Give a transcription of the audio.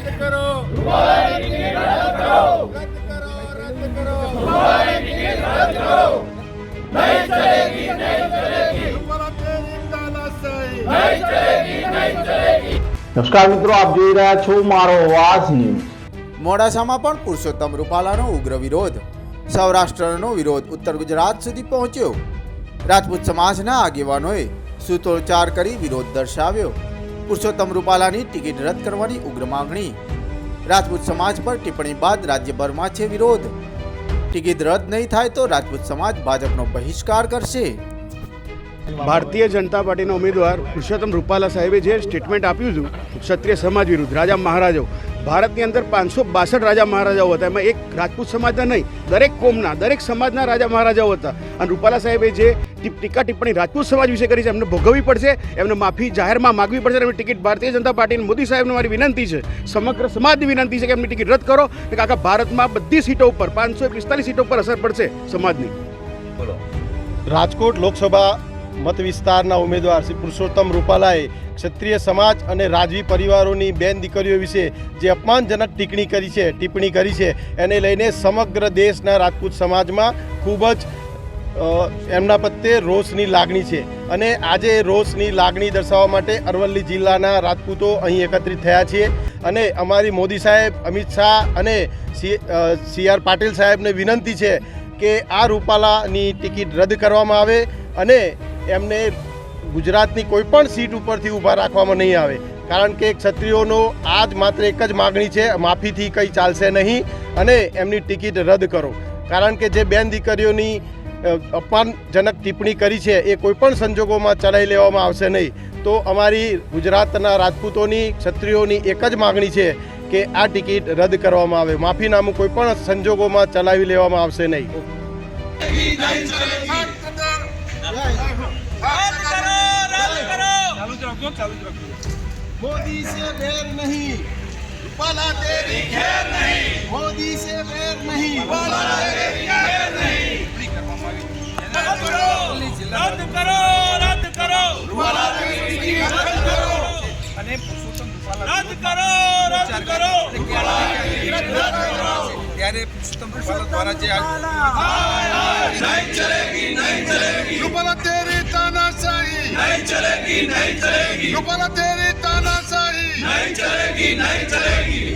રદ કરો. રદ કરો રદ કરો રૂપાલા તેરી તાનાશાહી નમસ્કાર મિત્રો આપ જોઈ રહ્યા છો મારો અવાજ ન્યૂઝ. મોડાસામાં પણ પુરુષોત્તમ રૂપાલાનો ઉગ્ર વિરોધ સૌરાષ્ટ્રનો વિરોધ ઉત્તર ગુજરાત સુધી પહોંચ્યો. રાજપૂત સમાજના આગેવાનોએ સૂત્રોચ્ચાર કરી વિરોધ દર્શાવ્યો. પુરુષોત્તમ રૂપાલાની ટિકિટ રદ કરવાની ઉગ્ર માંગણી. રાજપૂત સમાજ પર ટિપ્પણી બાદ રાજ્યભરમાં છે વિરોધ. ટિકિટ રદ નહીં થાય તો રાજપૂત સમાજ ભાજપનો બહિષ્કાર કરશે. ભારતીય જનતા પાર્ટીના ઉમેદવાર પુરુષોત્તમ રૂપાલા સાહેબે જે સ્ટેટમેન્ટ આપ્યું હતું, ક્ષત્રિય સમાજ વિરુદ્ધ, રાજા મહારાજાઓ, ભારતની અંદર પાંચસો બાસઠ રાજા મહારાજાઓ હતા, એમાં એક રાજપૂત સમાજના નહીં, દરેક કોમના, દરેક સમાજના રાજા મહારાજાઓ હતા. અને રૂપાલા સાહેબે જે ટીકા ટિપ્પણી રાજપૂત સમાજ વિશે કરી છે. એમને ભોગવવી પડશે. એમને માફી જાહેરમાં માગવી પડશે. એમની ટિકિટ ભારતીય જનતા પાર્ટી મોદી સાહેબને મારી વિનંતી છે. સમગ્ર સમાજની વિનંતી છે કે એમની ટિકિટ રદ કરો. કે આખા ભારતમાં બધી સીટો ઉપર, પાંચસો પિસ્તાલીસ સીટો ઉપર અસર પડશે સમાજની. રાજકોટ લોકસભા મત વિસ્તારના ઉમેદવાર શ્રી પુરુષોત્તમ રૂપાલાએ ક્ષત્રિય સમાજ અને રાજવી પરિવારોની બેન દીકરીઓ વિશે જે અપમાનજનક ટિપ્પણી કરી છે, ટિપ્પણી કરી છે, એને લઈને સમગ્ર દેશના રાજપૂત સમાજમાં ખૂબ જ એમના પ્રત્યે રોષની લાગણી છે. અને આજે રોષની લાગણી દર્શાવવા માટે અરવલ્લી જિલ્લાના રાજપૂતો અહીં એકત્રિત થયા છીએ. અને અમારી મોદી સાહેબ, અમિત શાહ અને સી આર પાટીલ સાહેબને વિનંતી છે કે આ રૂપાલાની ટિકિટ રદ કરવામાં આવે અને એમને ગુજરાતની કોઈપણ સીટ ઉપરથી ઊભા રાખવામાં નહીં આવે. કારણ કે ક્ષત્રિયોનો આ જ માત્ર એક જ માગણી છે, માફીથી કંઈ ચાલશે નહીં અને એમની ટિકિટ રદ કરો. કારણ કે જે બેન દીકરીઓની અપમાનજનક ટિપ્પણી કરી છે એ કોઈપણ સંજોગોમાં ચલાવી લેવામાં આવશે નહીં. તો અમારી ગુજરાતના રાજપૂતોની ક્ષત્રિયોની એક જ માગણી છે કે આ ટિકિટ રદ કરવામાં આવે. માફીનામું કોઈપણ સંજોગોમાં ચલાવી લેવામાં આવશે નહીં. મોદી સે નહીં. નહીં. વિચાર ત્યારે પુષ્તમ રૂપાલા દ્વારા જે રૂપાલા તેરી તાનાશાહી નહીં ચલેગી નહીં ચલેગી રૂપાલા તેરી તાનાશાહી નહીં ચલેગી નહીં ચલેગી